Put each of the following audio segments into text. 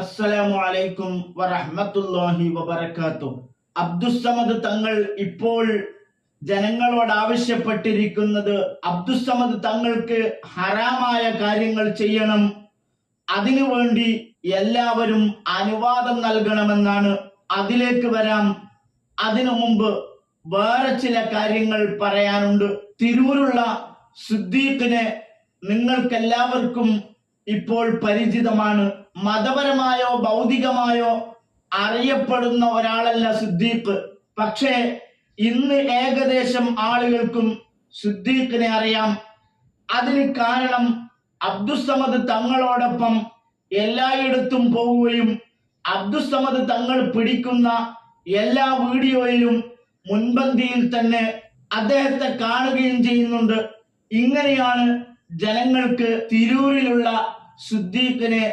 അസ്സലാമു അലൈക്കും വറഹ്മത്തുള്ളാഹി വബറകാത്തു അബ്ദുസമദ് തങ്ങൾ ഇപ്പോൾ ജനങ്ങളോട് ആവശ്യപ്പെട്ടിരിക്കുന്നത് അബ്ദുസമദ് തങ്ങൾക്ക് ഹറാമായ കാര്യങ്ങൾ ചെയ്യണം. അതിനു വേണ്ടി എല്ലാവരും അനുവാദം നൽകണമെന്നാണ് അതിലേക്ക് വരാം. അതിനു മുമ്പ് വേറെ ചില കാര്യങ്ങൾ പറയാനുണ്ട്. തിരൂരുള്ള സുദ്ദീഖിനെ നിങ്ങൾക്കെല്ലാവർക്കും ഇപ്പോൾ പരിചിതമാണ്. മതപരമായോ ഭൗതികമായോ അറിയപ്പെടുന്ന ഒരാളല്ല സിദ്ദീഖ്. പക്ഷേ ഇന്ന് ഏകദേശം ആളുകൾക്കും സിദ്ദീഖിനെ അറിയാം. അതിന് കാരണം അബ്ദുസമദ് തങ്ങളോടൊപ്പം എല്ലായിടത്തും പോവുകയും അബ്ദുസമദ് തങ്ങൾ പിടിക്കുന്ന എല്ലാ വീഡിയോയിലും മുൻപന്തിയിൽ തന്നെ അദ്ദേഹത്തെ കാണുകയും ചെയ്യുന്നുണ്ട്. ഇങ്ങനെയാണ് ജനങ്ങൾക്ക് തിരൂരിലുള്ള സിദ്ദീഖിനെ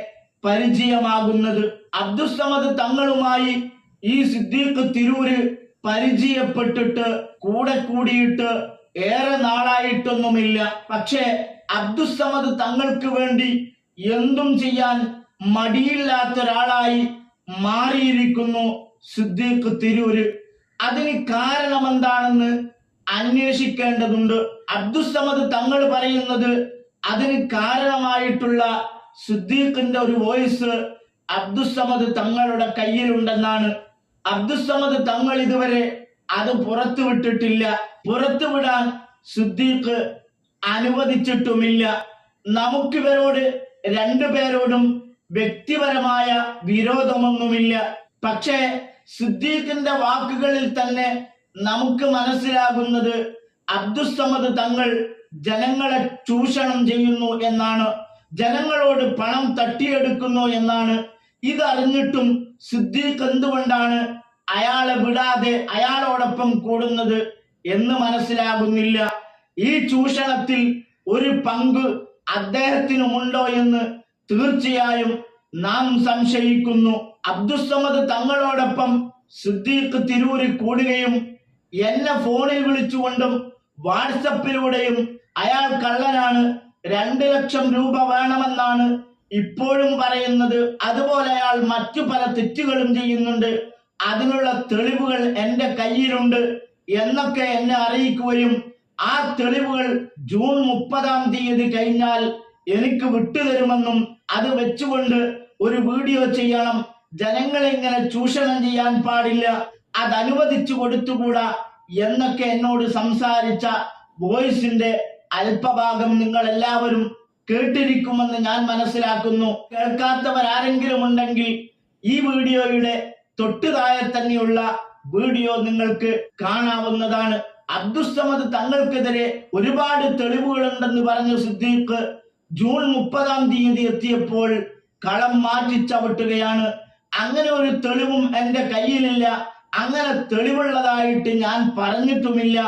പരിചയമാകുന്നത്. അബ്ദുസമദ് തങ്ങളുമായി ഈ സിദ്ദീഖ് തിരൂര് പരിചയപ്പെട്ടിട്ട് കൂടെ കൂടിയിട്ട് ഏറെ നാളായിട്ടൊന്നുമില്ല. പക്ഷേ അബ്ദുസമദ് തങ്ങൾക്ക് വേണ്ടി എന്തും ചെയ്യാൻ മടിയില്ലാത്ത ഒരാളായി മാറിയിരിക്കുന്നു സിദ്ദീഖ് തിരൂര്. അതിന് കാരണമെന്താണെന്ന് അന്വേഷിക്കേണ്ടതുണ്ട്. അബ്ദുസമദ് തങ്ങൾ പറയുന്നത് അതിന് കാരണമായിട്ടുള്ള സിദ്ദീഖിന്റെ ഒരു വോയിസ് അബ്ദുസമദ് തങ്ങളുടെ കയ്യിലുണ്ടെന്നാണ്. അബ്ദുസമദ് തങ്ങൾ ഇതുവരെ അത് പുറത്തു വിട്ടിട്ടില്ല. പുറത്തുവിടാൻ സിദ്ദീഖ് അനുവദിച്ചിട്ടുമില്ല. നമുക്കിവരോട് രണ്ടുപേരോടും വ്യക്തിപരമായ വിരോധമൊന്നുമില്ല. പക്ഷേ സിദ്ദീഖിന്റെ വാക്കുകളിൽ തന്നെ നമുക്ക് മനസ്സിലാകുന്നത് അബ്ദുസമദ് തങ്ങൾ ജനങ്ങളെ ചൂഷണം ചെയ്യുന്നു എന്നാണ്. ജനങ്ങളോട് പണം തട്ടിയെടുക്കുന്നു എന്നാണ്. ഇതറിഞ്ഞിട്ടും സിദ്ദീഖ് എന്തുകൊണ്ടാണ് അയാളെ വിടാതെ അയാളോടൊപ്പം കൂടുന്നത് എന്ന് മനസ്സിലാകുന്നില്ല. ഈ ചൂഷണത്തിൽ ഒരു പങ്ക് അദ്ദേഹത്തിനുമുണ്ടോ എന്ന് തീർച്ചയായും നാം സംശയിക്കുന്നു. അബ്ദുസമദ് തങ്ങളോടൊപ്പം സിദ്ദീഖ് തിരൂരി കൂടുകയും എന്നെ ഫോണിൽ വിളിച്ചുകൊണ്ടും വാട്സപ്പിലൂടെയും അയാൾ കള്ളനാണ് രണ്ട് ലക്ഷം രൂപ വേണമെന്നാണ് ഇപ്പോഴും പറയുന്നത്. അതുപോലെ അയാൾ മറ്റു പല തെറ്റുകളും ചെയ്യുന്നുണ്ട്. അതിനുള്ള തെളിവുകൾ എന്റെ കയ്യിലുണ്ട് എന്നൊക്കെ എന്നെ അറിയിക്കുകയും ആ തെളിവുകൾ ജൂൺ മുപ്പതാം തീയതി കഴിഞ്ഞാൽ എനിക്ക് വിട്ടുതരുമെന്നും അത് വെച്ചുകൊണ്ട് ഒരു വീഡിയോ ചെയ്യണം. ജനങ്ങളെ ഇങ്ങനെ ചൂഷണം ചെയ്യാൻ പാടില്ല. അത് അനുവദിച്ചു കൊടുത്തുകൂടാ എന്നൊക്കെ എന്നോട് സംസാരിച്ച വോയിസിന്റെ അല്പഭാഗം നിങ്ങൾ എല്ലാവരും കേട്ടിരിക്കുമെന്ന് ഞാൻ മനസ്സിലാക്കുന്നു. കേൾക്കാത്തവർ ആരെങ്കിലും ഉണ്ടെങ്കിൽ ഈ വീഡിയോയുടെ തൊട്ടു താഴെ തന്നെയുള്ള വീഡിയോ നിങ്ങൾക്ക് കാണാവുന്നതാണ്. അബ്ദുസമദ് തങ്ങൾക്കെതിരെ ഒരുപാട് തെളിവുകളുണ്ടെന്ന് പറഞ്ഞ സിദ്ദീഖ്. ജൂൺ മുപ്പതാം തീയതി എത്തിയപ്പോൾ കളം മാറ്റി ചവിട്ടുകയാണ്. അങ്ങനെ ഒരു തെളിവും എന്റെ കയ്യിലില്ല. അങ്ങനെ തെളിവുള്ളതായിട്ട് ഞാൻ പറഞ്ഞിട്ടുമില്ല.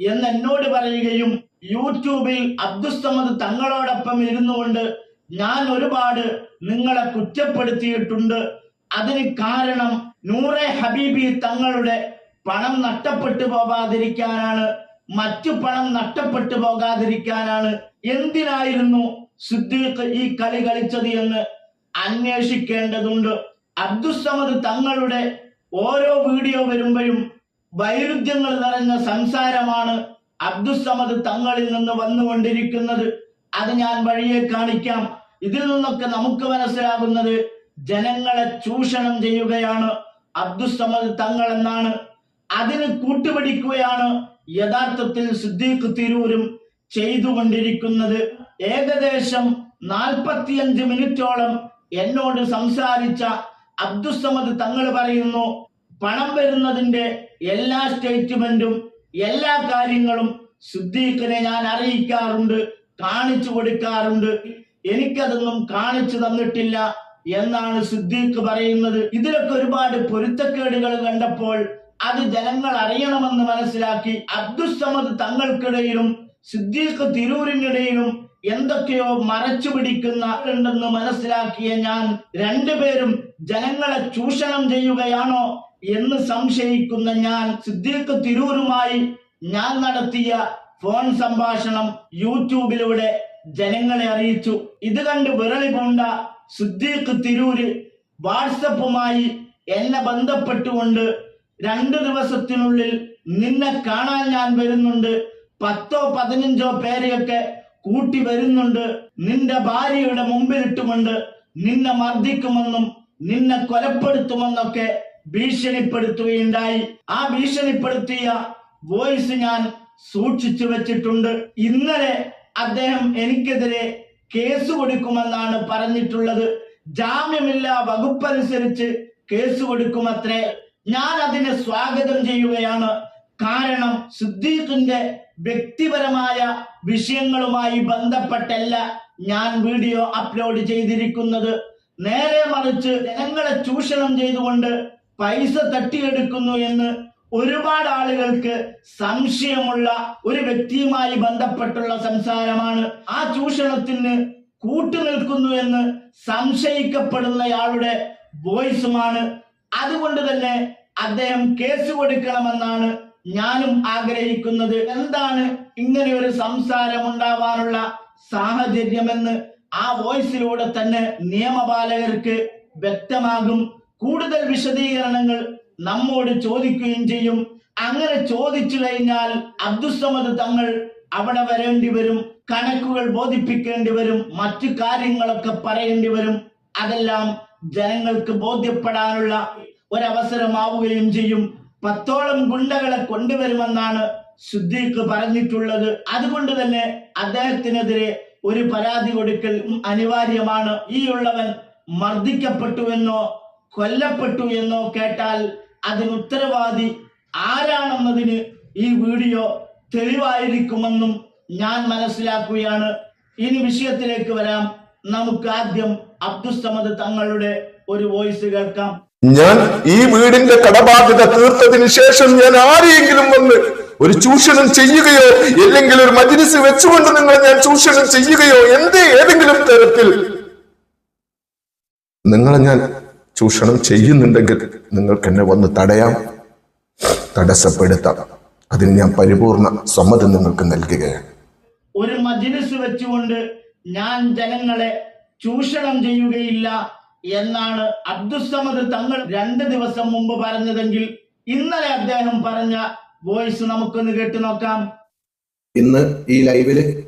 എന്ന് എന്നോട് പറയുകയും യൂട്യൂബിൽ അബ്ദുസമദ് തങ്ങളോടൊപ്പം ഇരുന്നു കൊണ്ട് ഞാൻ ഒരുപാട് നിങ്ങളെ കുറ്റപ്പെടുത്തിയിട്ടുണ്ട്. അതിന് കാരണം നൂറെ ഹബീബി തങ്ങളുടെ പണം നഷ്ടപ്പെട്ടു പോകാതിരിക്കാനാണ്. മറ്റു പണം നഷ്ടപ്പെട്ടു പോകാതിരിക്കാനാണ്. എന്തിനായിരുന്നു സിദ്ദീഖ് ഈ കളി കളിച്ചത് എന്ന് അന്വേഷിക്കേണ്ടതുണ്ട്. അബ്ദുസമദ് തങ്ങളുടെ ഓരോ വീഡിയോ വരുമ്പോഴും വൈരുദ്ധ്യങ്ങൾ നിറഞ്ഞ സംസാരമാണ് അബ്ദുസമദ് തങ്ങളിൽ നിന്ന് വന്നുകൊണ്ടിരിക്കുന്നത്. അത് ഞാൻ വഴിയെ കാണിക്കാം. ഇതിൽ നിന്നൊക്കെ നമുക്ക് മനസ്സിലാകുന്നത് ജനങ്ങളെ ചൂഷണം ചെയ്യുകയാണ് അബ്ദുസമദ് തങ്ങൾ എന്നാണ്. അതിന് കൂട്ടുപിടിക്കുകയാണ് യഥാർത്ഥത്തിൽ സിദ്ദീഖ് തിരൂരും ചെയ്തുകൊണ്ടിരിക്കുന്നത്. ഏകദേശം നാൽപ്പത്തിയഞ്ച് മിനിറ്റോളം എന്നോട് സംസാരിച്ച അബ്ദുസമദ് തങ്ങൾ പറയുന്നു പണം വരുന്നതിന്റെ എല്ലാ സ്റ്റേറ്റ്മെന്റും എല്ലാ കാര്യങ്ങളും സിദ്ദീഖിനെ ഞാൻ അറിയിക്കാറുണ്ട് കാണിച്ചു കൊടുക്കാറുണ്ട്. എനിക്കതൊന്നും കാണിച്ചു തന്നിട്ടില്ല എന്നാണ് സിദ്ദീഖ് പറയുന്നത്. ഇതിലൊക്കെ ഒരുപാട് പൊരുത്തക്കേടുകൾ കണ്ടപ്പോൾ അത് ജനങ്ങൾ അറിയണമെന്ന് മനസ്സിലാക്കി അബ്ദുസമദ് തങ്ങൾക്കിടയിലും സിദ്ദീഖ് തിരൂരിനിടയിലും എന്തൊക്കെയോ മറച്ചു പിടിക്കുന്ന ഉണ്ടെന്ന് മനസ്സിലാക്കിയ ഞാൻ രണ്ടുപേരും ജനങ്ങളെ ചൂഷണം ചെയ്യുകയാണോ എന്ന് സംശയിക്കുന്ന ഞാൻ സിദ്ദീഖ് തിരൂരുമായി ഞാൻ നടത്തിയ ഫോൺ സംഭാഷണം യൂട്യൂബിലൂടെ ജനങ്ങളെ അറിയിച്ചു. ഇത് കണ്ട് വിരളി പൂണ്ട സിദ്ദീഖ് തിരൂര് വാട്സപ്പുമായി എന്നെ ബന്ധപ്പെട്ടുകൊണ്ട് രണ്ട് ദിവസത്തിനുള്ളിൽ നിന്നെ കാണാൻ ഞാൻ വരുന്നുണ്ട്. പത്തോ പതിനഞ്ചോ പേരെയൊക്കെ കൂട്ടി വരുന്നുണ്ട്. നിന്റെ ഭാര്യയുടെ മുമ്പിലിട്ടുകൊണ്ട് നിന്നെ മർദ്ദിക്കുമെന്നും നിന്നെ കൊലപ്പെടുത്തുമെന്നൊക്കെ ഭീഷണിപ്പെടുത്തുകയുണ്ടായി. ആ ഭീഷണിപ്പെടുത്തിയ വോയിസ് ഞാൻ സൂക്ഷിച്ചു വെച്ചിട്ടുണ്ട്. ഇന്നലെ അദ്ദേഹം എനിക്കെതിരെ കേസ് കൊടുക്കുമെന്നാണ് പറഞ്ഞിട്ടുള്ളത്. ജാമ്യമില്ല വകുപ്പനുസരിച്ച് കേസ് കൊടുക്കുമത്രേ. ഞാൻ അതിനെ സ്വാഗതം ചെയ്യുകയാണ്. കാരണം സിദ്ദീഖിന്റെ വ്യക്തിപരമായ വിഷയങ്ങളുമായി ബന്ധപ്പെട്ടല്ല ഞാൻ വീഡിയോ അപ്ലോഡ് ചെയ്തിരിക്കുന്നത്. നേരെ മറിച്ച് ജനങ്ങളെ ചൂഷണം ചെയ്തുകൊണ്ട് പൈസ തട്ടിയെടുക്കുന്നു എന്ന് ഒരുപാട് ആളുകൾക്ക് സംശയമുള്ള ഒരു വ്യക്തിയുമായി ബന്ധപ്പെട്ടുള്ള സംസാരമാണ്. ആ ചൂഷണത്തിന് കൂട്ടുനിൽക്കുന്നു എന്ന് സംശയിക്കപ്പെടുന്നയാളുടെ വോയിസുമാണ്. അതുകൊണ്ട് തന്നെ അദ്ദേഹം കേസ് കൊടുക്കണമെന്നാണ് ഞാനും ആഗ്രഹിക്കുന്നത്. എന്താണ് ഇങ്ങനെ ഒരു സംസാരം ഉണ്ടാവാനുള്ള സാഹചര്യമെന്ന് ആ വോയിസിലൂടെ തന്നെ നിയമപാലകർക്ക് വ്യക്തമാകും. കൂടുതൽ വിശദീകരണങ്ങൾ നമ്മോട് ചോദിക്കുകയും ചെയ്യും. അങ്ങനെ ചോദിച്ചു കഴിഞ്ഞാൽ അബ്ദുസമദ് തങ്ങൾ അവിടെ വരേണ്ടി വരും കണക്കുകൾ ബോധിപ്പിക്കേണ്ടി വരും മറ്റു കാര്യങ്ങളൊക്കെ പറയേണ്ടി വരും. അതെല്ലാം ജനങ്ങൾക്ക് ബോധ്യപ്പെടാനുള്ള ഒരവസരമാവുകയും ചെയ്യും. പത്തോളം ഗുണ്ടകളെ കൊണ്ടുവരുമെന്നാണ് സുദ്ദീഖ് പറഞ്ഞിട്ടുള്ളത്. അതുകൊണ്ട് തന്നെ അദ്ദേഹത്തിനെതിരെ ഒരു പരാതി കൊടുക്കൽ അനിവാര്യമാണ്. ഈ ഉള്ളവൻ മർദ്ദിക്കപ്പെട്ടു എന്നോ കൊല്ലപ്പെട്ടു എന്നോ കേട്ടാൽ അതിന് ഉത്തരവാദി ആരാണെന്നതിന് ഈ വീഡിയോ തെളിവായിരിക്കുമെന്നും ഞാൻ മനസ്സിലാക്കുകയാണ്. ഇനി വിഷയത്തിലേക്ക് വരാം. നമുക്ക് ആദ്യം അബ്ദുസമദ് തങ്ങളുടെ ഒരു വോയിസ് കേൾക്കാം. ഞാൻ ഈ വീടിന്റെ കടബാധ്യത തീർത്തതിന് ശേഷം ഞാൻ ആരെയെങ്കിലും വന്ന് ഒരു ചൂഷണം ചെയ്യുകയോ അല്ലെങ്കിൽ ഒരു മജിലിസ് വെച്ചുകൊണ്ട് നിങ്ങൾ ഞാൻ ചൂഷണം ചെയ്യുകയോ എന്ത് ഏതെങ്കിലും തരത്തിൽ നിങ്ങളെ ഞാൻ ചൂഷണം ചെയ്യുന്നുണ്ടെങ്കിൽ നിങ്ങൾക്ക് എന്നെ വന്ന് തടയാം. തടസ്സപ്പെടുത്താം. അതിന് ഞാൻ പരിപൂർണ സമ്മതം നിങ്ങൾക്ക് നൽകുകയാണ്. ഒരു മജ്ലിസ് വെച്ചുകൊണ്ട് ഞാൻ ജനങ്ങളെ ചൂഷണം ചെയ്യുകയില്ല എന്നാണ് അബ്ദുസമദ് തങ്ങൾ രണ്ട് ദിവസം മുമ്പ് പറഞ്ഞതെങ്കിൽ ഇന്നലെ അദ്ദേഹം പറഞ്ഞ വോയിസ് നമുക്കൊന്ന് കേട്ടു നോക്കാം. ഇന്ന് ഈ ലൈവിൽ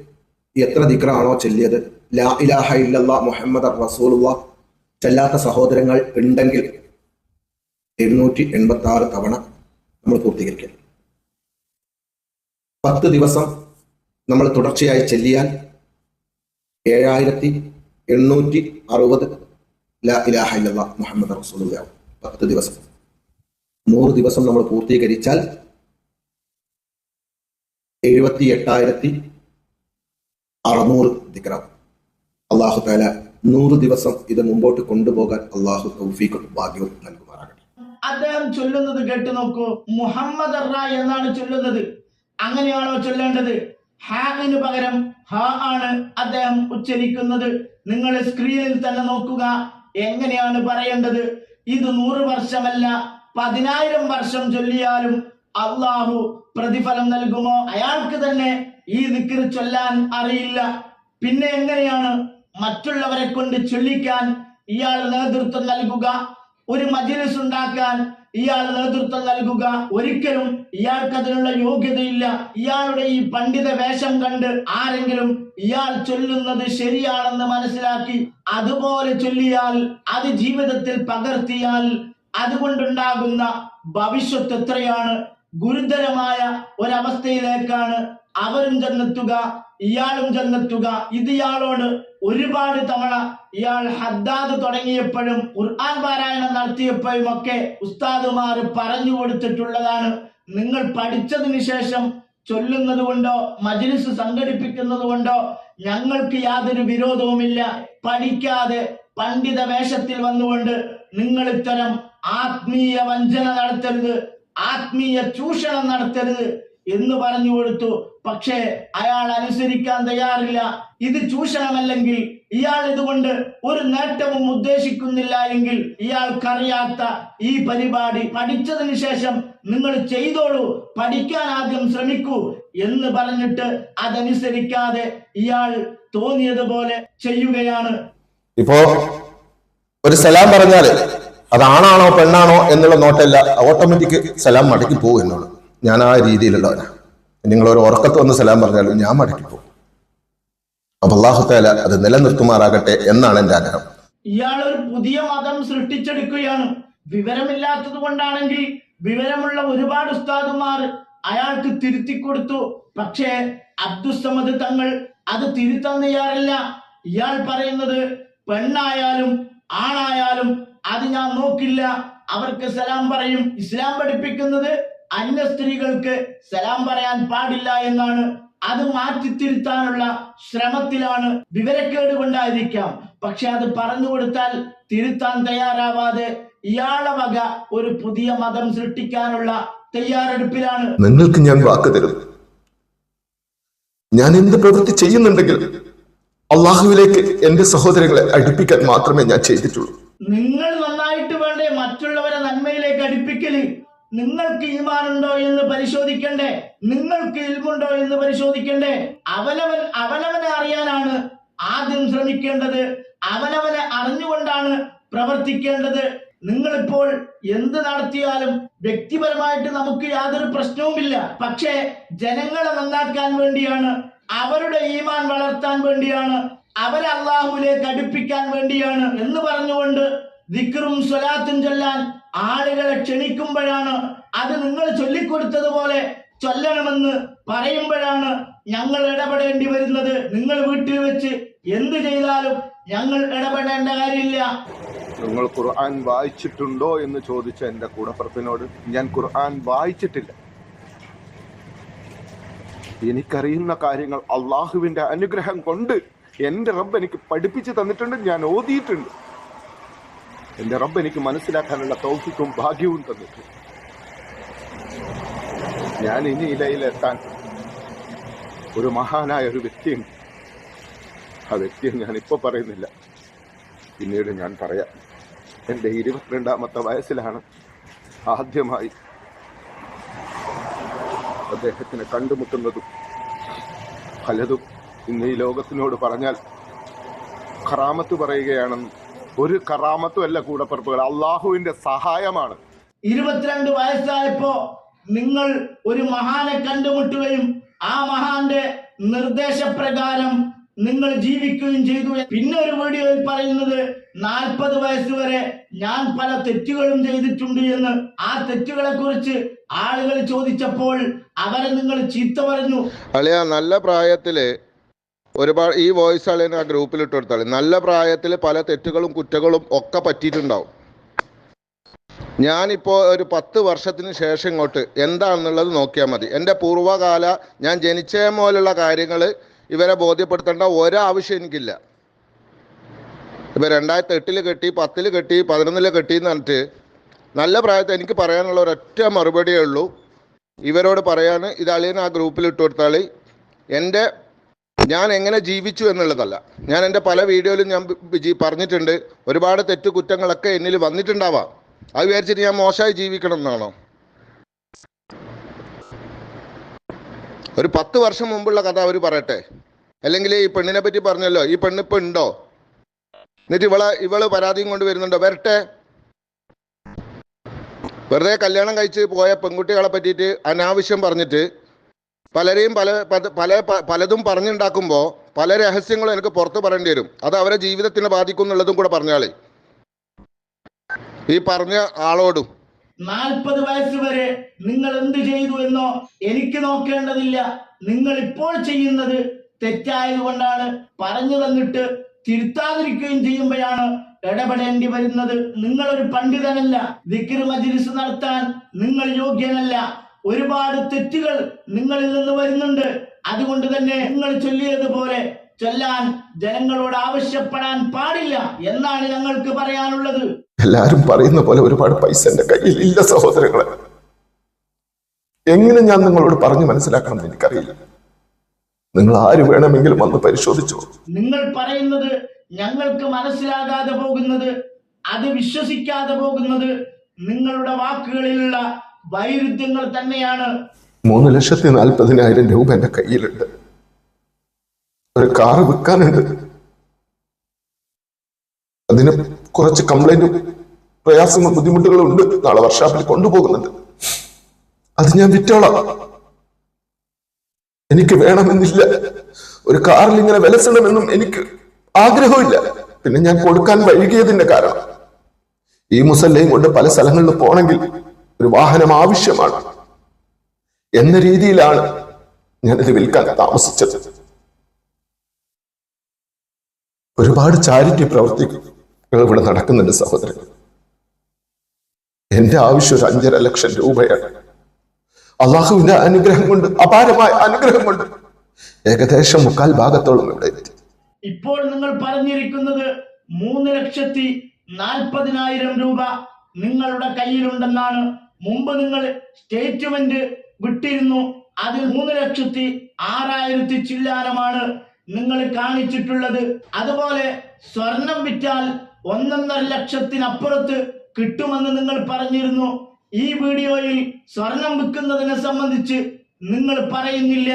എത്ര ദിക്റാണോ ചൊല്ലിയത്? ലാ ഇലാഹ ഇല്ലല്ലാ മുഹമ്മദ് റസൂലുള്ള. ചെല്ലാത്ത സഹോദരങ്ങൾ ഉണ്ടെങ്കിൽ എഴുന്നൂറ്റി എൺപത്തി ആറ് തവണ നമ്മൾ പൂർത്തീകരിക്കണം പത്ത് ദിവസം നമ്മൾ തുടർച്ചയായി ചെല്ലിയാൽ ഏഴായിരത്തി എണ്ണൂറ്റി അറുപത് ലാ മുഹമ്മദ് റസൂലുള്ളയാവും പത്ത് ദിവസം. നൂറ് ദിവസം നമ്മൾ പൂർത്തീകരിച്ചാൽ എഴുപത്തി എട്ടായിരത്തി അറുന്നൂറ് ദിക്റാം അള്ളാഹു താല നൂറ് ദിവസം ഇത് മുമ്പോട്ട് കൊണ്ടുപോകാൻ അള്ളാഹു തൗഫീഖും ഭാഗ്യവും നൽകുമാറാകട്ടെ. അദ്ദേഹം ചൊല്ലുന്നത് കേട്ടു നോക്കൂ. മുഹമ്മദ് എന്നാണ് ചൊല്ലുന്നത്. അങ്ങനെയാണോ ചൊല്ലേണ്ടത്? ഹാങ്ങിന് പകരം ഹാ ആണ് അദ്ദേഹം ഉച്ചരിക്കുന്നത്. നിങ്ങൾ സ്ക്രീനിൽ തന്നെ നോക്കുക. എങ്ങനെയാണ് പറയേണ്ടത്? ഇത് നൂറ് വർഷമല്ല പതിനായിരം വർഷം ചൊല്ലിയാലും അള്ളാഹു പ്രതിഫലം നൽകുമോ? അയാൾക്ക് തന്നെ ഈ ദിക്ർ ചൊല്ലാൻ അറിയില്ല. പിന്നെ എങ്ങനെയാണ്? മറ്റുള്ളവരെ കൊണ്ട് ചൊല്ലിക്കാൻ ഇയാൾ നേതൃത്വം നൽകുക. ഒരു മജിലിസ് ഉണ്ടാക്കാൻ ഇയാൾ നേതൃത്വം നൽകുക. ഒരിക്കലും ഇയാൾക്ക് അതിനുള്ള യോഗ്യതയില്ല. ഇയാളുടെ ഈ പണ്ഡിത വേഷം കണ്ട് ആരെങ്കിലും ഇയാൾ ചൊല്ലുന്നത് ശരിയാണെന്ന് മനസ്സിലാക്കി അതുപോലെ ചൊല്ലിയാൽ അത് ജീവിതത്തിൽ പകർത്തിയാൽ അതുകൊണ്ടുണ്ടാകുന്ന ഭവിഷ്യത്ത് എത്രയാണ്? ഗുരുതരമായ ഒരവസ്ഥയിലേക്കാണ് അവരും ചെന്നെത്തുക ഇയാളും ചെന്നെത്തുക. ഇത് ഇയാളോട് ഒരുപാട് തവണ ഇയാൾ ഹദ്ദാദ് തുടങ്ങിയപ്പോഴും ഖുർആൻ പാരായണം നടത്തിയപ്പോഴും ഒക്കെ ഉസ്താദുമാർ പറഞ്ഞു കൊടുത്തിട്ടുള്ളതാണ്. നിങ്ങൾ പഠിച്ചതിന് ശേഷം ചൊല്ലുന്നത് കൊണ്ടോ മജ്ലിസ് സംഘടിപ്പിക്കുന്നത് കൊണ്ടോ ഞങ്ങൾക്ക് യാതൊരു വിരോധവുമില്ല. പഠിക്കാതെ പണ്ഡിത വേഷത്തിൽ വന്നുകൊണ്ട് നിങ്ങൾ ഇത്തരം ആത്മീയ വഞ്ചന നടത്തരുത് ആത്മീയ ചൂഷണം നടത്തരുത്. എന്ന് പറഞ്ഞു കൊടുത്തു. പക്ഷേ അയാൾ അനുസരിക്കാൻ തയ്യാറില്ല. ഇത് ചൂഷണമല്ലെങ്കിൽ ഇയാൾ ഇതുകൊണ്ട് ഒരു നേട്ടവും ഉദ്ദേശിക്കുന്നില്ല എങ്കിൽ ഇയാൾക്കറിയാത്ത ഈ പരിപാടി പഠിച്ചതിന് ശേഷം നിങ്ങൾ ചെയ്തോളൂ. പഠിക്കാൻ ആദ്യം ശ്രമിക്കൂ എന്ന് പറഞ്ഞിട്ട് അതനുസരിക്കാതെ ഇയാൾ തോന്നിയതുപോലെ ചെയ്യുകയാണ്. ഇപ്പോ ഒരു സലാം പറഞ്ഞാൽ അത് ആണാണോ പെണ്ണാണോ എന്നുള്ള നോട്ടല്ല ഓട്ടോമാറ്റിക് സലാം മടക്കി പോകും എന്നോട്. ഞാൻ ആ രീതിയിലുള്ളവനാണ് ഒരു ഉറക്കത്ത് വന്ന് സലാം പറഞ്ഞാലും ഞാൻ മടക്കി പോകും. അപ്പൊ അള്ളാഹുത്താല അത് നിലനിർത്തുമാറാകട്ടെ എന്നാണ് എന്റെ ആഗ്രഹം. ഇയാൾ ഒരു പുതിയ മതം സൃഷ്ടിച്ചെടുക്കുകയാണ്. വിവരമില്ലാത്തത് കൊണ്ടാണെങ്കിൽ വിവരമുള്ള ഒരുപാട് ഉസ്താദുമാർ അയാൾക്ക് തിരുത്തി കൊടുത്തു. പക്ഷേ അബ്ദുസമദ് തങ്ങൾ അത് തിരുത്താൻ തയ്യാറല്ല ഇയാൾ പറയുന്നത് പെണ്ണായാലും ആണായാലും അത് ഞാൻ നോക്കില്ല. അവർക്ക് സലാം പറയും. ഇസ്ലാം പഠിപ്പിക്കുന്നത് അന്യ സ്ത്രീകൾക്ക് സലാം പറയാൻ പാടില്ല എന്നാണ് അത് മാറ്റി മാറ്റിത്തിരുത്താനുള്ള ശ്രമത്തിലാണ് വിവരക്കേട് കൊണ്ടായിരിക്കാം. പക്ഷെ അത് പറഞ്ഞു കൊടുത്താൽ തിരുത്താൻ തയ്യാറാവാതെ ഇയാളെ വക ഒരു പുതിയ മതം സൃഷ്ടിക്കാനുള്ള തയ്യാറെടുപ്പിലാണ്. നിങ്ങൾക്ക് ഞാൻ വാക്ക് തരും. ഞാൻ എന്ത് പ്രവൃത്തി ചെയ്യുന്നുണ്ടെങ്കിൽ അള്ളാഹുവിലേക്ക് എന്റെ സഹോദരങ്ങളെ അടുപ്പിക്കാൻ മാത്രമേ ഞാൻ ചെയ്തിട്ടുള്ളൂ. നിങ്ങൾ നന്നായിട്ട് വേണ്ടേ മറ്റുള്ളവരെ നന്മയിലേക്ക് അടുപ്പിക്കൽ? നിങ്ങൾക്ക് ഈമാനുണ്ടോ എന്ന് പരിശോധിക്കണ്ടേ? നിങ്ങൾക്ക് ഇൽമുണ്ടോ എന്ന് പരിശോധിക്കണ്ടേ? അവനവൻ അവനവനെ അറിയാനാണ് ആദ്യം ശ്രമിക്കേണ്ടത്. അവനവനെ അറിഞ്ഞുകൊണ്ടാണ് പ്രവർത്തിക്കേണ്ടത്. നിങ്ങളിപ്പോൾ എന്ത് നടത്തിയാലും വ്യക്തിപരമായിട്ട് നമുക്ക് യാതൊരു പ്രശ്നവുമില്ല. പക്ഷേ ജനങ്ങളെ നന്നാക്കാൻ വേണ്ടിയാണ് അവരുടെ ഈമാൻ വളർത്താൻ വേണ്ടിയാണ് അവരെ അള്ളാഹുവിലേക്ക് അടുപ്പിക്കാൻ വേണ്ടിയാണ് എന്ന് പറഞ്ഞുകൊണ്ട് ദിക്റും സ്വലാത്തും ചൊല്ലാൻ ആളുകളെ ക്ഷണിക്കുമ്പോഴാണ് അത് നിങ്ങൾ ചൊല്ലിക്കൊടുത്തതുപോലെ ചൊല്ലണമെന്ന് പറയുമ്പോഴാണ് ഞങ്ങൾ ഇടപെടേണ്ടി വരുന്നത്. നിങ്ങൾ വീട്ടിൽ വെച്ച് എന്ത് ചെയ്താലും ഞങ്ങൾ ഇടപെടേണ്ട കാര്യമില്ല. നിങ്ങൾ ഖുർആൻ വായിച്ചിട്ടുണ്ടോ എന്ന് ചോദിച്ച എന്റെ കൂടപ്പുറപ്പിനോട് ഞാൻ ഖുർആൻ വായിച്ചിട്ടില്ല. എനിക്കറിയുന്ന കാര്യങ്ങൾ അള്ളാഹുവിന്റെ അനുഗ്രഹം കൊണ്ട് എന്റെ റബ്ബ് എനിക്ക് പഠിപ്പിച്ചു തന്നിട്ടുണ്ട് ഞാൻ ഓതിയിട്ടുണ്ട്. എന്റെ റബ്ബ് എനിക്ക് മനസ്സിലാക്കാനുള്ള തൗഫിക്കും ഭാഗ്യവും തന്നിട്ടു. ഞാൻ ഇനി ഇലയിലെത്താൻ ഒരു മഹാനായ ഒരു വ്യക്തിയുണ്ട് ആ വ്യക്തിയെ ഞാൻ ഇപ്പോൾ പറയുന്നില്ല. പിന്നീട് ഞാൻ പറയാം. എന്റെ ഇരുപത്തിരണ്ടാമത്തെ വയസ്സിലാണ് ആദ്യമായി അദ്ദേഹത്തിനെ കണ്ടുമുട്ടുന്നതും പലതും ഇന്ന് ഈ ലോകത്തിനോട് പറഞ്ഞാൽ കറാമത്ത് പറയുകയാണെന്ന് ഒരു കറാമത്തും അല്ല കൂടപ്പറപ്പുകൾ. അള്ളാഹുവിന്റെ സഹായമാണ്. ഇരുപത്തിരണ്ട് വയസ്സായപ്പോ നിങ്ങൾ ഒരു മഹാനെ കണ്ടുമുട്ടുകയും ആ മഹാന്റെ നിർദ്ദേശപ്രകാരം നിങ്ങൾ ജീവിക്കുകയും ചെയ്തു പിന്നെ ഒരു വീഡിയോയിൽ പറയുന്നത് നാൽപ്പത് വയസ്സുവരെ ഞാൻ പല തെറ്റുകളും ചെയ്തിട്ടുണ്ട് എന്ന്. ആ തെറ്റുകളെ കുറിച്ച് ആളുകൾ ചോദിച്ചപ്പോൾ അവരെ നിങ്ങൾ ചീത്ത പറഞ്ഞു. അളിയ നല്ല പ്രായത്തിൽ ഒരുപാട് ഈ വോയിസ് ആളിനെ ആ ഗ്രൂപ്പിൽ ഇട്ട് നല്ല പ്രായത്തിൽ പല തെറ്റുകളും കുറ്റങ്ങളും ഒക്കെ പറ്റിയിട്ടുണ്ടാവും. ഞാനിപ്പോൾ ഒരു പത്ത് വർഷത്തിന് ശേഷം ഇങ്ങോട്ട് എന്താണെന്നുള്ളത് നോക്കിയാൽ മതി. എന്റെ പൂർവകാല ഞാൻ ജനിച്ച പോലുള്ള കാര്യങ്ങൾ ഇവരെ ബോധ്യപ്പെടുത്തേണ്ട ഒരാവശ്യം എനിക്കില്ല. ഇപ്പം രണ്ടായിരത്തി എട്ടിൽ കെട്ടി പത്തിൽ കെട്ടി പതിനൊന്നിൽ കെട്ടി എന്ന് പറഞ്ഞിട്ട് നല്ല പ്രായത്തിൽ എനിക്ക് പറയാനുള്ള ഒരൊറ്റ മറുപടിയേ ഉള്ളൂ. ഇവരോട് പറയാൻ ഇത് അളിയൻ ആ ഗ്രൂപ്പിൽ ഇട്ട് കൊടുത്താളി എന്റെ ഞാൻ എങ്ങനെ ജീവിച്ചു എന്നുള്ളതല്ല. ഞാൻ എന്റെ പല വീഡിയോയിലും ഞാൻ പറഞ്ഞിട്ടുണ്ട്. ഒരുപാട് തെറ്റു കുറ്റങ്ങളൊക്കെ എന്നിൽ വന്നിട്ടുണ്ടാവാം. അത് വിചാരിച്ചിട്ട് ഞാൻ മോശമായി ജീവിക്കണം എന്നാണോ? ഒരു പത്ത് വർഷം മുമ്പുള്ള കഥ അവർ പറയട്ടെ. അല്ലെങ്കിൽ ഈ പെണ്ണിനെ പറ്റി പറഞ്ഞല്ലോ. ഈ പെണ്ണ് ഉണ്ടോ? എന്നിട്ട് ഇവളെ ഇവൾ പരാതിയും കൊണ്ട് വരുന്നുണ്ടോ? വരട്ടെ. വെറുതെ കല്യാണം കഴിച്ച് പോയ പെൺകുട്ടികളെ പറ്റിയിട്ട് അനാവശ്യം പറഞ്ഞിട്ട് പലരെയും പല പല പലതും പറഞ്ഞുണ്ടാക്കുമ്പോൾ പല രഹസ്യങ്ങളും എനിക്ക് പുറത്ത് പറയേണ്ടി വരും. അത് അവരെ ജീവിതത്തിനെ ബാധിക്കും എന്നുള്ളതും കൂടെ പറഞ്ഞാളേ ഈ പറഞ്ഞ ആളോടും. നാൽപ്പത് വയസ്സ് വരെ നിങ്ങൾ എന്ത് ചെയ്തു എന്നോ എനിക്ക് നോക്കേണ്ടതില്ല. നിങ്ങൾ ഇപ്പോൾ ചെയ്യുന്നത് തെറ്റായതുകൊണ്ടാണ്. പറഞ്ഞു തന്നിട്ട് തിരുത്താതിരിക്കുകയും ചെയ്യുമ്പോഴാണ് ഇടപെടേണ്ടി വരുന്നത്. നിങ്ങളൊരു പണ്ഡിതനല്ല. മജ്ലിസ് നടത്താൻ നിങ്ങൾ യോഗ്യനല്ല. ഒരുപാട് തെറ്റുകൾ നിങ്ങളിൽ നിന്ന് വരുന്നുണ്ട്. അതുകൊണ്ട് തന്നെ നിങ്ങൾ ചൊല്ലിയതുപോലെ ചൊല്ലാൻ ജനങ്ങളോട് ആവശ്യപ്പെടാൻ പാടില്ല എന്നാണ് ഞങ്ങൾക്ക് പറയാനുള്ളത്. എല്ലാരും പറയുന്ന പോലെ ഒരുപാട് പൈസ എന്റെ കയ്യിൽ ഇല്ല സഹോദരങ്ങളെ. എങ്ങനെ ഞാൻ നിങ്ങളോട് പറഞ്ഞു മനസ്സിലാക്കണം എന്ന് എനിക്കറിയില്ല. നിങ്ങൾ ആര് വേണമെങ്കിലും വന്ന് പരിശോധിച്ചു. നിങ്ങൾ പറയുന്നത് ഞങ്ങൾക്ക് മനസ്സിലാകാതെ പോകുന്നത് അത് വിശ്വസിക്കാതെ പോകുന്നത് നിങ്ങളുടെ വാക്കുകളിലുള്ള വൈരുദ്ധ്യങ്ങൾ തന്നെയാണ്. മൂന്ന് ലക്ഷത്തി നാൽപ്പതിനായിരം രൂപ എന്റെ കയ്യിലുണ്ട്. ഒരു കാറ് വിൽക്കാനുണ്ട്. അതിന് കുറച്ച് കംപ്ലൈന്റും പ്രയാസങ്ങളും ബുദ്ധിമുട്ടുകളും ഉണ്ട്. നാളെ വർഷാപ്പിൽ കൊണ്ടുപോകുന്നുണ്ട്. അത് ഞാൻ വിറ്റോളാം. എനിക്ക് വേണമെന്നില്ല. ഒരു കാറിൽ ഇങ്ങനെ വിലസണമെന്നും എനിക്ക് ആഗ്രഹമില്ല പിന്നെ ഞാൻ കൊടുക്കാൻ വൈകിയതിന്റെ കാരണം. ഈ മുസല്ലയും കൊണ്ട് പല സ്ഥലങ്ങളിൽ പോണെങ്കിൽ ഒരു വാഹനം ആവശ്യമാണ് എന്ന രീതിയിലാണ് ഞാനിത് വിൽക്കാൻ താമസിച്ചത്. ഒരുപാട് ചാരിറ്റി പ്രവർത്തികൾ ഇവിടെ നടക്കുന്നുണ്ട് സഹോദരൻ. എന്റെ ആവശ്യം ഒരു അഞ്ചര ലക്ഷം രൂപയാണ്. അള്ളാഹുവിന്റെ അനുഗ്രഹം കൊണ്ട് അപാരമായ അനുഗ്രഹം കൊണ്ട് ഏകദേശം മുക്കാൽ ഭാഗത്തോളം ഇവിടെ എത്തി. ഇപ്പോൾ നിങ്ങൾ പറഞ്ഞിരിക്കുന്നത് മൂന്ന് ലക്ഷത്തി നാൽപ്പതിനായിരം രൂപ നിങ്ങളുടെ കയ്യിലുണ്ടെന്നാണ്. മുമ്പ് നിങ്ങൾ സ്റ്റേറ്റ്മെന്റ് വിട്ടിരുന്നു. അതിൽ മൂന്ന് ലക്ഷത്തി ആറായിരത്തി ചില്ലാനമാണ് നിങ്ങൾ കാണിച്ചിട്ടുള്ളത്. അതുപോലെ സ്വർണം വിറ്റാൽ ഒന്നൊന്നര ലക്ഷത്തിനപ്പുറത്ത് കിട്ടുമെന്ന് നിങ്ങൾ പറഞ്ഞിരുന്നു. ഈ വീഡിയോയിൽ സ്വർണം വിൽക്കുന്നതിനെ സംബന്ധിച്ച് നിങ്ങൾ പറയുന്നില്ല.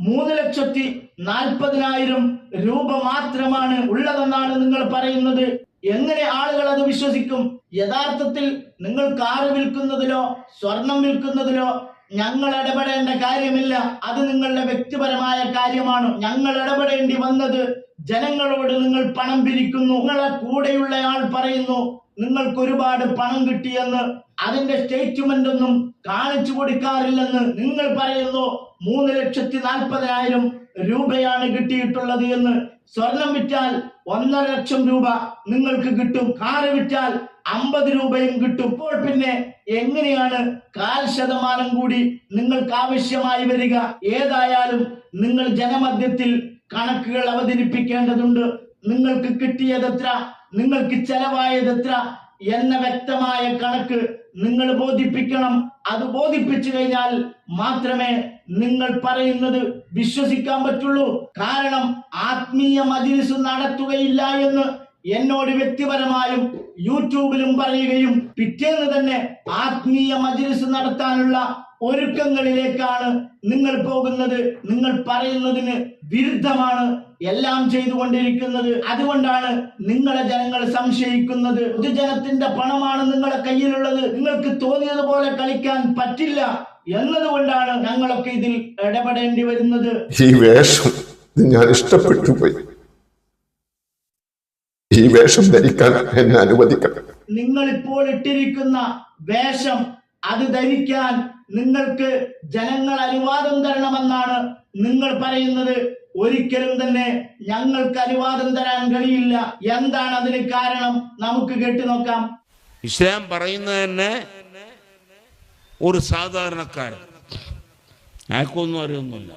മൂന്ന് ലക്ഷത്തി നാൽപ്പതിനായിരം രൂപ മാത്രമാണ് ഉള്ളതെന്നാണ് നിങ്ങൾ പറയുന്നത്. എങ്ങനെ ആളുകൾ അത് വിശ്വസിക്കും? യഥാർത്ഥത്തിൽ നിങ്ങൾ കാറ് വിൽക്കുന്നതിലോ സ്വർണം വിൽക്കുന്നതിലോ ഞങ്ങൾ ഇടപെടേണ്ട കാര്യമില്ല. അത് നിങ്ങളുടെ വ്യക്തിപരമായ കാര്യമാണ്. ഞങ്ങൾ ഇടപെടേണ്ടി വന്നത് ജനങ്ങളോട് നിങ്ങൾ പണം പിരിക്കുന്നു. നിങ്ങളെ കൂടെയുള്ള ആൾ പറയുന്നു നിങ്ങൾക്ക് ഒരുപാട് പണം കിട്ടിയെന്ന്. അതിന്റെ സ്റ്റേറ്റ്മെന്റ് ഒന്നും കാണിച്ചു കൊടുക്കാറില്ലെന്ന് നിങ്ങൾ പറയുന്നു. മൂന്ന് ലക്ഷത്തി നാൽപ്പതിനായിരം രൂപയാണ് കിട്ടിയിട്ടുള്ളത് എന്ന് സ്വർണം വിറ്റാൽ ഒന്നര ലക്ഷം രൂപ നിങ്ങൾക്ക് കിട്ടും. കാറ് വിറ്റാൽ അമ്പത് രൂപയും കിട്ടും. ഇപ്പോൾ പിന്നെ എങ്ങനെയാണ് കാൽ ശതമാനം കൂടി നിങ്ങൾക്ക് ആവശ്യമായി വരിക? ഏതായാലും നിങ്ങൾ ജനമധ്യത്തിൽ കണക്കുകൾ അവതരിപ്പിക്കേണ്ടതുണ്ട്. നിങ്ങൾക്ക് കിട്ടിയത് എത്ര നിങ്ങൾക്ക് ചെലവായത് എത്ര എന്ന വ്യക്തമായ കണക്ക് നിങ്ങൾ ബോധിപ്പിക്കണം. അത് ബോധിപ്പിച്ചു കഴിഞ്ഞാൽ മാത്രമേ നിങ്ങൾ പറയുന്നത് വിശ്വസിക്കാൻ പറ്റുള്ളൂ. കാരണം ആത്മീയ മജിലിസ് നടത്തുകയില്ല എന്ന് എന്നോട് വ്യക്തിപരമായും യൂട്യൂബിലും പറയുകയും പിറ്റേന്ന് തന്നെ ആത്മീയ മജിലിസ് നടത്താനുള്ള ഒരുക്കങ്ങളിലേക്കാണ് നിങ്ങൾ പോകുന്നത്. നിങ്ങൾ പറയുന്നതിന് വിരുദ്ധമാണ് എല്ലാം ചെയ്തുകൊണ്ടിരിക്കുന്നത് അതുകൊണ്ടാണ് നിങ്ങളെ ജനങ്ങൾ സംശയിക്കുന്നത്. പൊതുജനത്തിന്റെ പണമാണ് നിങ്ങളെ കയ്യിലുള്ളത്. നിങ്ങൾക്ക് തോന്നിയതുപോലെ കളിക്കാൻ പറ്റില്ല എന്നതുകൊണ്ടാണ് ഞങ്ങളൊക്കെ ഇതിൽ ഇടപെടേണ്ടി വരുന്നത്. ഈ വേഷം ഞാൻ ഇഷ്ടപ്പെട്ടു പോയി. ഈ വേഷം ധരിക്കാൻ എന്നെ അനുവദിക്കണം. നിങ്ങൾ ഇപ്പോൾ ഇട്ടിരിക്കുന്ന വേഷം അത് ധരിക്കാൻ നിങ്ങൾക്ക് ജനങ്ങൾ അനുവാദം തരണമെന്നാണ് നിങ്ങൾ പറയുന്നത്. ഒരിക്കലും തന്നെ ഞങ്ങൾക്ക് അനുവാദം തരാൻ കഴിയില്ല. എന്താണ് അതിന് കാരണം? നമുക്ക് കേട്ടു നോക്കാം. ഇസ്ലാം പറയുന്നത് തന്നെ ഒരു സാധാരണക്കാരൻ. അയാൾക്കൊന്നും അറിയൊന്നുമില്ല.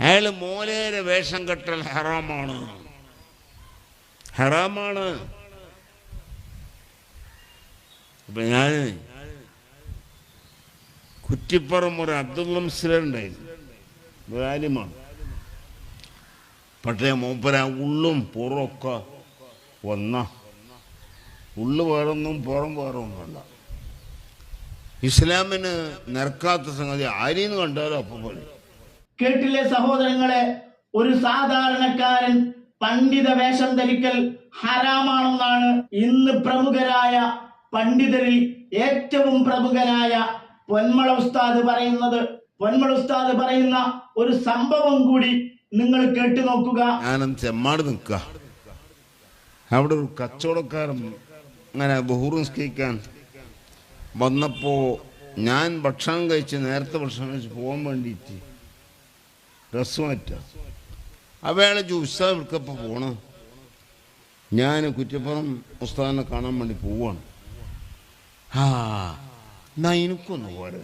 അയാൾ മോലേരെ വേഷം കെട്ടൽ ഹറാമാണ്. ഹറാമാണ്. അപ്പൊ ഞാൻ കുറ്റിപ്പുറം ഒരു അബ്ദുൽ മുസ്ലിം ഉണ്ടായിരുന്നു വാലിമാണ് പക്ഷേ മൂപ്പര ഉള്ളും പുറമൊക്കെ ഒന്ന ഉള്ളു വേറൊന്നും പുറം വേറെ ഒന്നുമല്ല ഇസ്ലാമിന് നിരക്കാത്ത സംഗതി ആരെയും കണ്ടാലും അപ്പം പോലെ. കേട്ടില്ലേ സഹോദരങ്ങളെ? ഒരു സാധാരണക്കാരൻ പണ്ഡിത വേഷം ധരിക്കൽ ഹരാമാണെന്നാണ് ഇന്ന് പ്രമുഖരായ പണ്ഡിതരിൽ ഏറ്റവും പ്രമുഖനായ പൊന്മള ഉസ്താദ് പറയുന്നത്. പൊന്മള ഉസ്താദ് പറയുന്ന ഒരു സംഭവം കൂടി നിങ്ങൾ കേട്ടു നോക്കുക. ഞാനും ചെമ്മാട് നിൽക്കുക. അവിടെ ഒരു കച്ചവടക്കാരൻ അങ്ങനെ ബഹൂർ സ്കിക്കാൻ വന്നപ്പോൾ ഞാൻ ഭക്ഷണം കഴിച്ച് നേരത്തെ ഭക്ഷണം കഴിച്ച് പോകാൻ വേണ്ടിയിട്ട് രസമായിട്ട് അവയാളെ ജ്യൂസാ വിളിക്കപ്പോൾ പോണം. ഞാൻ കുറ്റപ്പുറം ഉസ്താദിനെ കാണാൻ വേണ്ടി പോവാണ്. ആ എന്നാ എനിക്കൊന്ന് പോരാ.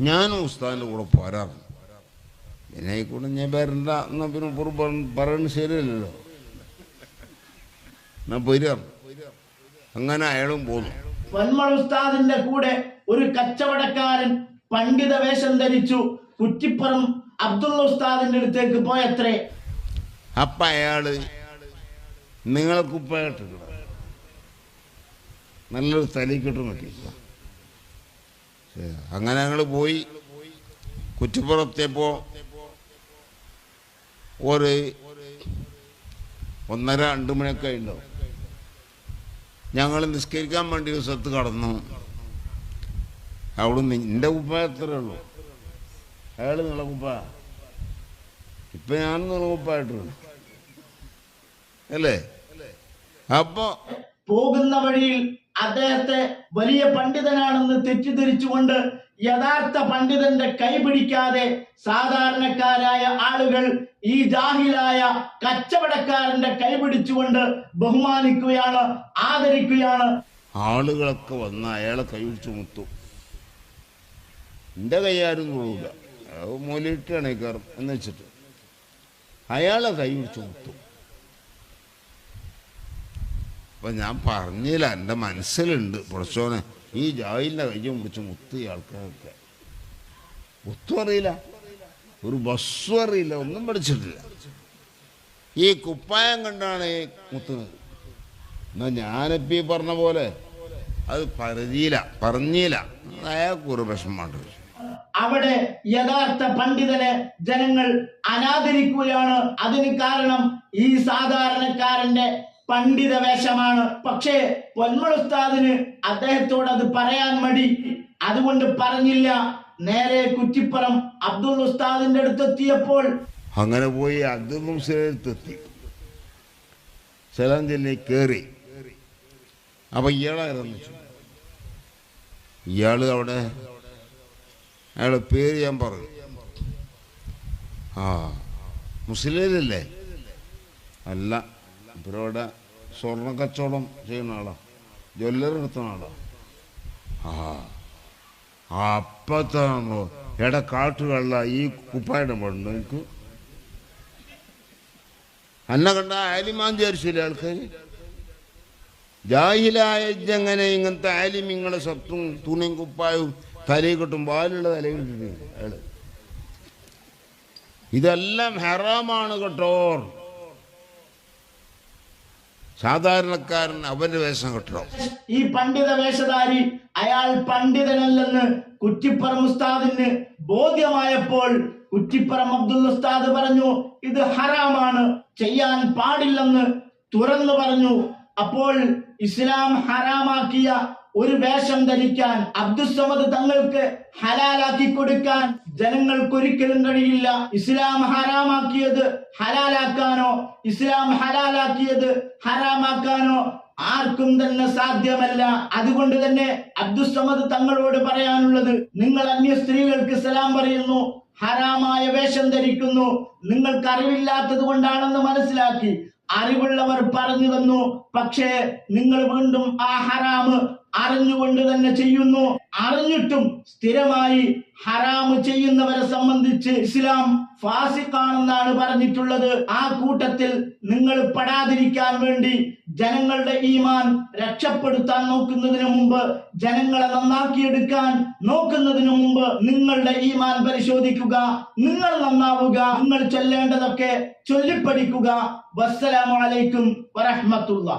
ഞാനും ഉസ്താദിന്റെ കൂടെ പോരാറുണ്ട് പിന്നെ ആയിക്കോട്ടെ ഞാൻ വരണ്ട എന്നാ പിന്നെ പുറം പറയുന്നത് ശരിയല്ലല്ലോ. എന്നാ പോരാ അങ്ങനെ അയാളും പോന്നു. പൊന്മള ഉസ്താദിന്റെ കൂടെ ഒരു കച്ചവടക്കാരൻ പണ്ഡിത വേഷം ധരിച്ചു കുറ്റിപ്പുറം അബ്ദുള്ള ഉസ്താദിന്റെ അടുത്തേക്ക് പോയത്രേ. അപ്പ അയാൾ നിങ്ങളെ കുപ്പായിട്ടില്ല നല്ലൊരു തലയ്ക്കിട്ടും കിട്ടും അങ്ങനെ ഞങ്ങൾ പോയി. കുറ്റിപ്പുറത്തെപ്പോ ഒരു ഒന്നര രണ്ട് മണിയൊക്കെ ഉണ്ടാവും ഞങ്ങൾ നിസ്കരിക്കാൻ വേണ്ടി ഒരു സ്ഥലത്ത് കടന്നു. അവിടെ നിന്റെ ഉപ്പ എത്രയേ ഉള്ളൂ. നിങ്ങളെ ഉപ്പ. ഇപ്പം ഞാൻ നിങ്ങളെ ഉപ്പായിട്ടുണ്ട് അല്ലേ? അപ്പോൾ പോകുന്ന വഴിയിൽ അദ്ദേഹത്തെ വലിയ പണ്ഡിതനാണെന്ന് തെറ്റിദ്ധരിച്ചുകൊണ്ട് യഥാർത്ഥ പണ്ഡിതന്റെ കൈ പിടിക്കാതെ സാധാരണക്കാരായ ആളുകൾ ഈ ജാഹിലായ കച്ചവടക്കാരന്റെ കൈപിടിച്ചുകൊണ്ട് ബഹുമാനിക്കുകയാണ് ആദരിക്കുകയാണ്. ആളുകളൊക്കെ വന്ന് അയാളെ കൈപിടിച്ചു മുത്തു. എന്റെ കൈയാരും തൊഴൂല മൂലിട്ടാണ് കയറും എന്ന് വെച്ചിട്ട്. അയാളെ കൈ മുത്തു. അപ്പൊ ഞാൻ പറഞ്ഞില്ല എന്റെ മനസ്സിലുണ്ട്. പുറച്ചോനെ ഈ ജാഹിലിന്റെ കൈ പിടിച്ച് മുത്ത് ഈ ആൾക്കാരൊക്കെ അറിയില്ല. ഒരു ബസ്സും അറിയില്ല ഒന്നും പഠിച്ചിട്ടില്ല. ഈ കുപ്പായം കണ്ടാണ് ഈ മുത്തുന്നത് എന്നാ ഞാനിപ്പോ ഈ പറഞ്ഞ പോലെ അത് പറഞ്ഞില്ല. പറഞ്ഞില്ല അയാൾക്കൊരു വിഷമമുണ്ട് അവിടെ യഥാർത്ഥ പണ്ഡിതനെ ജനങ്ങൾ അനാദരിക്കുകയാണ്. അതിന് കാരണം ഈ സാധാരണക്കാരന്റെ പണ്ഡിത വേഷമാണ്. പക്ഷേ പൊന്മുളുസ്താദിന് അദ്ദേഹത്തോട് അത് പറയാൻ മടി. അതുകൊണ്ട് പറഞ്ഞില്ല. നേരെ കുറ്റിപ്പുറം അബ്ദുൾ ഉസ്താദിന്റെ അടുത്തെത്തിയപ്പോൾ അങ്ങനെ പോയി അബ്ദുൾ സ്ഥലത്തെത്തി സലാം ചെല്ലി കയറി അപ്പൊ ഇയാളെ ഇയാൾ അവിടെ അയാളെ പേര് ഞാൻ പറഞ്ഞു. ആ മുസ്ലിമല്ലേ അല്ല ഇവരവിടെ സ്വർണ കച്ചവടം ചെയ്യുന്ന ആളാ. ജ്വല്ലറി നടത്തുന്ന ആളാ. ആ. അപ്പത്താണോ എടാ കാട്ടുകള്ള ഈ കുപ്പായുടെ പണ്ട് എനിക്ക് അന്ന കണ്ട ആലിമാൻ വിചാരിച്ചില്ല ആൾക്കാർ ജാഹിലായ ഇങ്ങനത്തെ ആലിം ഇങ്ങളെ സ്വത്തും തുണിയും കുപ്പായും തലയിൽ കിട്ടും പാലുള്ള തലയിൽ ഇതെല്ലാം ഹെറാമാണ് കേട്ടോ. സാധാരണക്കാരൻ അവന്റെ വേഷം കെട്ടണം. ഈ പണ്ഡിത വേഷധാരി അയാൾ പണ്ഡിതനല്ലെന്ന് കുറ്റിപ്പുറം ഉസ്താദിന് ബോധ്യമായപ്പോൾ കുറ്റിപ്പുറം അബ്ദുൽ ഉസ്താദ് പറഞ്ഞു ഇത് ഹറാമാണ് ചെയ്യാൻ പാടില്ലെന്ന് തുറന്നു പറഞ്ഞു. അപ്പോൾ ഇസ്ലാം ഹറാമാക്കിയ ഒരു വേഷം ധരിക്കാൻ അബ്ദുസമദ് തങ്ങൾക്ക് ഹലാലാക്കി കൊടുക്കാൻ ജനങ്ങൾക്ക് ഒരിക്കലും കഴിയില്ല. ഇസ്ലാം ഹറാമാക്കിയത് ഹലാലാക്കാനോ ഇസ്ലാം ഹലാലാക്കിയത് ഹറാമാക്കാനോ ആർക്കും തന്നെ സാധ്യമല്ല. അതുകൊണ്ട് തന്നെ അബ്ദുസമദ് തങ്ങളോട് പറയാനുള്ളത് നിങ്ങൾ അന്യ സ്ത്രീകൾക്ക് സലാം പറയുന്നു ഹറാമായ വേഷം ധരിക്കുന്നു നിങ്ങൾക്ക് അറിവില്ലാത്തത് കൊണ്ടാണെന്ന് മനസ്സിലാക്കി. അറിവുള്ളവർ പറഞ്ഞു തന്നു പക്ഷേ നിങ്ങൾ വീണ്ടും ആ ഹറാമ് അറിഞ്ഞുകൊണ്ട് തന്നെ ചെയ്യുന്നു. അറിഞ്ഞിട്ടും സ്ഥിരമായി ഹറാമ് ചെയ്യുന്നവരെ സംബന്ധിച്ച് ഇസ്ലാം ഫാസിഖാണെന്നാണ് പറഞ്ഞിട്ടുള്ളത്. ആ കൂട്ടത്തിൽ നിങ്ങൾ പെടാതിരിക്കാൻ വേണ്ടി ജനങ്ങളുടെ ഈമാൻ രക്ഷപ്പെടുത്താൻ നോക്കുന്നതിന് മുമ്പ് ജനങ്ങളെ നന്നാക്കിയെടുക്കാൻ നോക്കുന്നതിന് മുമ്പ് നിങ്ങളുടെ ഈമാൻ പരിശോധിക്കുക നിങ്ങൾ നന്നാവുക നിങ്ങൾ ചൊല്ലേണ്ടതൊക്കെ ചൊല്ലിപ്പഠിക്കുക. വസ്സലാമലൈക്കും വറഹ്മത്തുള്ള